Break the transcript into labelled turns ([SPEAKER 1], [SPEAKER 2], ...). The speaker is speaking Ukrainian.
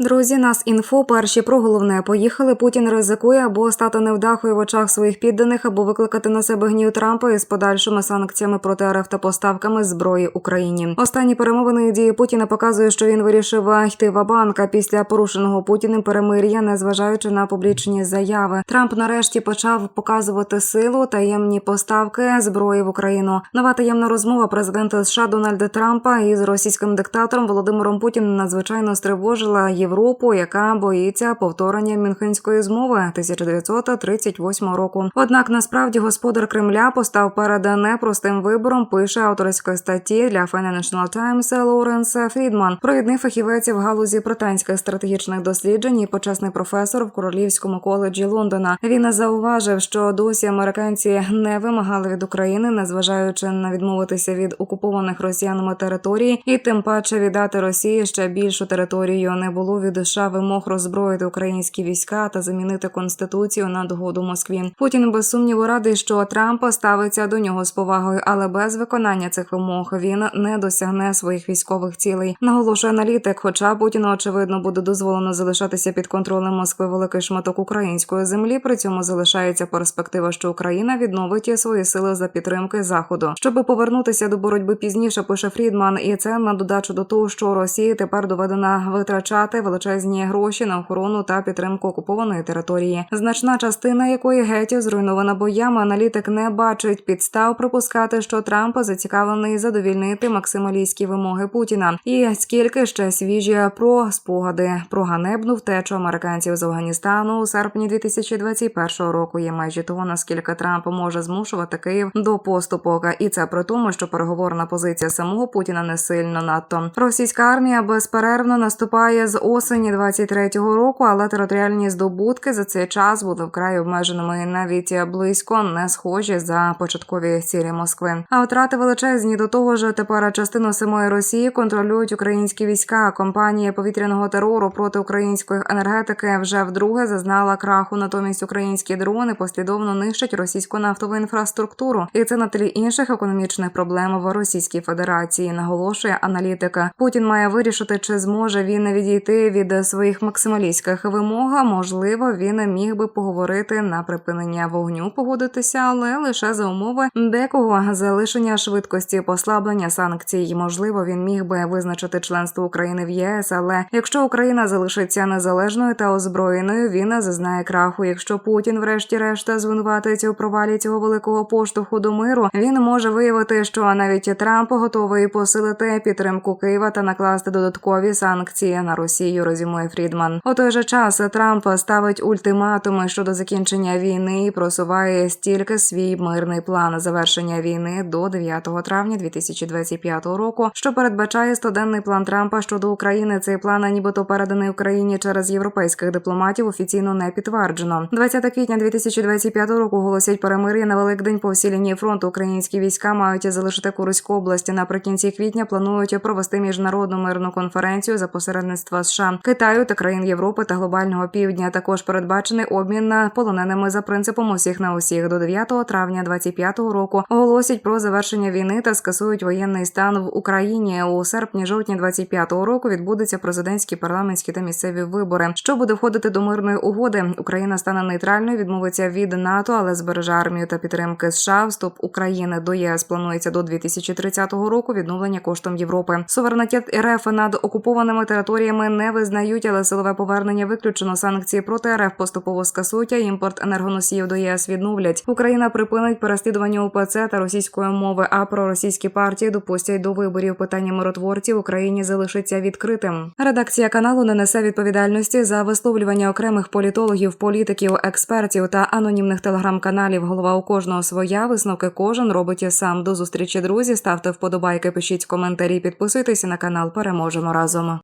[SPEAKER 1] Друзі, нас інфо перші про головне поїхали. Путін ризикує або стати невдахою в очах своїх підданих, або викликати на себе гнів Трампа із подальшими санкціями проти РФ та поставками зброї Україні. Останні перемовини дії Путіна показують, що він вирішив йти в банка після порушеного Путіним перемир'я, незважаючи на публічні заяви. Трамп нарешті почав показувати силу таємні поставки зброї в Україну. Нова таємна розмова президента США Дональда Трампа із російським диктатором Володимиром Путіним надзвичайно стривожила Європу, яка боїться повторення Мюнхенської змови 1938 року. Однак насправді господар Кремля постав перед непростим вибором. Пише авторської статті для Financial Times Лоуренс Фрідман, провідний фахівець в галузі британських стратегічних досліджень і почесний професор в королівському коледжі Лондона. Він зауважив, що досі американці не вимагали від України, незважаючи на відмовитися від окупованих росіянами територій, і тим паче віддати Росії ще більшу територію не було від США вимог роззброїти українські війська та замінити конституцію на догоду Москві. Путін без сумніву радий, що Трамп ставиться до нього з повагою, але без виконання цих вимог він не досягне своїх військових цілей. Наголошує аналітик. Хоча Путіну очевидно буде дозволено залишатися під контролем Москви великий шматок української землі. При цьому залишається перспектива, що Україна відновить свої сили за підтримки заходу, щоб повернутися до боротьби пізніше. Пише Фрідман, і це на додачу до того, що Росії тепер доведена витрачати величезні гроші на охорону та підтримку окупованої території, значна частина якої геть зруйнована боями. Аналітик не бачить підстав припускати, що Трамп зацікавлений задовільнити максималістські вимоги Путіна. І скільки ще свіжі про спогади про ганебну втечу американців з Афганістану у серпні 2021 року. Є майже того, наскільки Трамп може змушувати Київ до поступок, і це при тому, що переговорна позиція самого Путіна не сильно надто. Російська армія безперервно наступає з осені 23-го року, але територіальні здобутки за цей час були вкрай обмеженими і навіть близько не схожі за початкові цілі Москви. А втрати величезні до того ж, тепер частину самої Росії контролюють українські війська. Компанія повітряного терору проти української енергетики вже вдруге зазнала краху. Натомість українські дрони послідовно нищать російську нафтову інфраструктуру, і це на тлі інших економічних проблем в Російській Федерації. Наголошує аналітика. Путін має вирішити, чи зможе він відійти від своїх максималістських вимог. Можливо, він міг би поговорити на припинення вогню, погодитися, але лише за умови декого залишення швидкості послаблення санкцій. Можливо, він міг би визначити членство України в ЄС, але якщо Україна залишиться незалежною та озброєною, він зазнає краху. Якщо Путін, врешті-решт, звинуватить у провалі цього великого поштовху до миру, він може виявити, що навіть Трамп готовий посилити підтримку Києва та накласти додаткові санкції на Росію. Розімує Фрідман. У той же час Трамп ставить ультиматуми щодо закінчення війни і просуває стільки свій мирний план завершення війни до 9 травня 2025 року, що передбачає стоденний план Трампа щодо України. Цей план, нібито переданий Україні через європейських дипломатів, офіційно не підтверджено. 20 квітня 2025 року голосять перемир'я на Великдень по всій лінії фронту. Українські війська мають залишити Курську область. Наприкінці квітня планують провести міжнародну мирну конференцію за посередництва США, Китаю та країн Європи та глобального півдня. Також передбачений обмін полоненими за принципом усіх на усіх до 9 травня 2025 року. Оголосять про завершення війни та скасують воєнний стан в Україні. У серпні-жовтні 2025 року відбудуться президентські, парламентські та місцеві вибори. Що буде входити до мирної угоди? Україна стане нейтральною, відмовиться від НАТО, але збереже армію та підтримки США. Вступ України до ЄС планується до 2030 року. Відновлення коштом Європи. Суверенітет РФ над окупованими територіями не визнають, але силове повернення виключено. Санкції проти РФ поступово скасують, а імпорт енергоносіїв до ЄС відновлять. Україна припинить переслідування УПЦ та російської мови. А проросійські партії допустять до виборів. Питання миротворців Україні залишиться відкритим. Редакція каналу не несе відповідальності за висловлювання окремих політологів, політиків, експертів та анонімних телеграм-каналів. Голова у кожного своя висновки кожен робить сам. До зустрічі друзі. Ставте вподобайки, пишіть коментарі, підписуйтесь на канал. Переможемо разом.